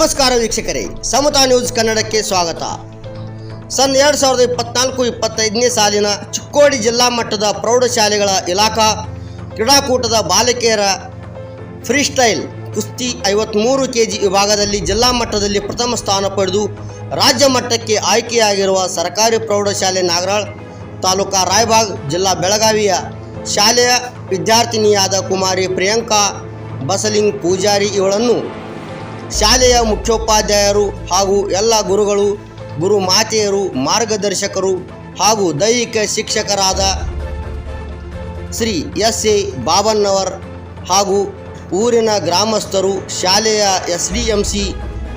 ನಮಸ್ಕಾರ ವೀಕ್ಷಕರೇ ಸಮತಾ ನ್ಯೂಸ್ ಕನ್ನಡಕ್ಕೆ ಸ್ವಾಗತ. ಸನ್ ಎರಡು ಸಾವಿರದ ಇಪ್ಪತ್ನಾಲ್ಕು ಇಪ್ಪತ್ತೈದನೇ ಸಾಲಿನ ಚಿಕ್ಕೋಡಿ ಜಿಲ್ಲಾ ಮಟ್ಟದ ಪ್ರೌಢಶಾಲೆಗಳ ಇಲಾಖಾ ಕ್ರೀಡಾಕೂಟದ ಬಾಲಕಿಯರ ಫ್ರೀಸ್ಟೈಲ್ ಕುಸ್ತಿ ಐವತ್ಮೂರು ಕೆ ಜಿ ವಿಭಾಗದಲ್ಲಿ ಜಿಲ್ಲಾ ಮಟ್ಟದಲ್ಲಿ ಪ್ರಥಮ ಸ್ಥಾನ ಪಡೆದು ರಾಜ್ಯ ಮಟ್ಟಕ್ಕೆ ಆಯ್ಕೆಯಾಗಿರುವ ಸರ್ಕಾರಿ ಪ್ರೌಢಶಾಲೆ ನಾಗರಾಳ್, ತಾಲೂಕಾ ರಾಯಬಾಗ್, ಜಿಲ್ಲಾ ಬೆಳಗಾವಿಯ ಶಾಲೆಯ ವಿದ್ಯಾರ್ಥಿನಿಯಾದ ಕುಮಾರಿ ಪ್ರಿಯಾಂಕಾ ಬಸಲಿಂಗ್ ಪೂಜಾರಿ ಇವಳನ್ನು ಶಾಲೆಯ ಮುಖ್ಯೋಪಾಧ್ಯಾಯರು ಹಾಗೂ ಎಲ್ಲ ಗುರುಗಳು, ಗುರು ಮಾತೆಯರು, ಮಾರ್ಗದರ್ಶಕರು ಹಾಗೂ ದೈಹಿಕ ಶಿಕ್ಷಕರಾದ ಶ್ರೀ ಎಸ್ ಎ ಬಾಬನ್ನವರ್ ಹಾಗೂ ಊರಿನ ಗ್ರಾಮಸ್ಥರು, ಶಾಲೆಯ ಎಸ್ ಡಿ ಎಂ ಸಿ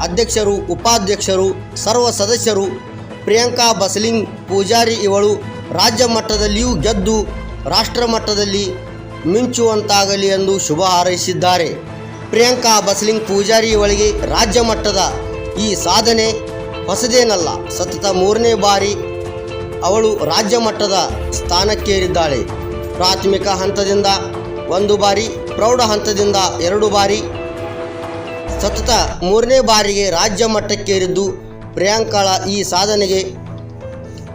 ಅಧ್ಯಕ್ಷರು, ಉಪಾಧ್ಯಕ್ಷರು, ಸರ್ವ ಸದಸ್ಯರು, ಪ್ರಿಯಾಂಕಾ ಬಸಲಿಂಗ್ ಪೂಜಾರಿ ಇವಳು ರಾಜ್ಯ ಮಟ್ಟದಲ್ಲಿಯೂ ಗೆದ್ದು ರಾಷ್ಟ್ರ ಮಟ್ಟದಲ್ಲಿ ಮಿಂಚುವಂತಾಗಲಿ ಎಂದು ಶುಭ ಹಾರೈಸಿದ್ದಾರೆ. ಪ್ರಿಯಾಂಕಾ ಬಸ್ಲಿಂಗ್ ಪೂಜಾರಿ ಒಳಗೆ ರಾಜ್ಯ ಮಟ್ಟದ ಈ ಸಾಧನೆ ಹೊಸದೇನಲ್ಲ. ಸತತ ಮೂರನೇ ಬಾರಿ ಅವಳು ರಾಜ್ಯ ಮಟ್ಟದ ಸ್ಥಾನಕ್ಕೇರಿದ್ದಾಳೆ. ಪ್ರಾಥಮಿಕ ಹಂತದಿಂದ ಒಂದು ಬಾರಿ, ಪ್ರೌಢ ಹಂತದಿಂದ ಎರಡು ಬಾರಿ. ಸತತ ಮೂರನೇ ಬಾರಿಗೆ ರಾಜ್ಯ ಮಟ್ಟಕ್ಕೇರಿದ್ದು ಪ್ರಿಯಾಂಕಾಳ ಈ ಸಾಧನೆಗೆ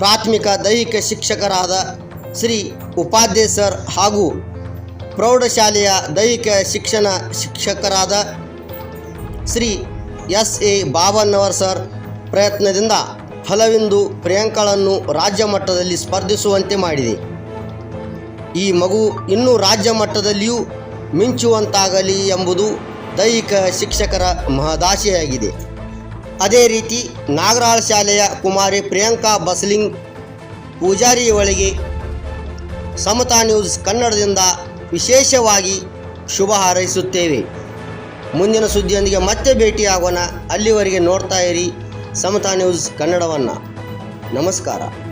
ಪ್ರಾಥಮಿಕ ದೈಹಿಕ ಶಿಕ್ಷಕರಾದ ಶ್ರೀ ಉಪಾಧ್ಯಾಯ ಸರ್ ಹಾಗೂ ಪ್ರೌಢಶಾಲೆಯ ದೈಹಿಕ ಶಿಕ್ಷಣ ಶಿಕ್ಷಕರಾದ Shri S A Babannavar sir ಪ್ರಯತ್ನದಿಂದ ಹಲವೆಂದು ಪ್ರಿಯಾಂಕಳನ್ನು ರಾಜ್ಯ ಮಟ್ಟದಲ್ಲಿ ಸ್ಪರ್ಧಿಸುವಂತೆ ಮಾಡಿದೆ. ಈ ಮಗು ಇನ್ನೂ ರಾಜ್ಯ ಮಟ್ಟದಲ್ಲಿಯೂ ಮಿಂಚುವಂತಾಗಲಿ ಎಂಬುದು ದೈಹಿಕ ಶಿಕ್ಷಕರ ಮಹದಾಶೆಯಾಗಿದೆ. ಅದೇ ರೀತಿ ನಾಗರಾಳ ಶಾಲೆಯ ಕುಮಾರಿ ಪ್ರಿಯಾಂಕಾ ಬಸ್ಲಿಂಗ್ ಪೂಜಾರಿಯವಳಿಗೆ ಸಮತಾ ನ್ಯೂಸ್ ಕನ್ನಡದಿಂದ ವಿಶೇಷವಾಗಿ ಶುಭ ಹಾರೈಸುತ್ತೇವೆ. ಮುಂದಿನ ಸುದ್ದಿಯೊಂದಿಗೆ ಮತ್ತೆ ಭೇಟಿಯಾಗೋಣ. ಅಲ್ಲಿವರೆಗೆ ನೋಡ್ತಾ ಇರಿ ಸಮತಾ ನ್ಯೂಸ್ ಕನ್ನಡವನ್ನು. ನಮಸ್ಕಾರ.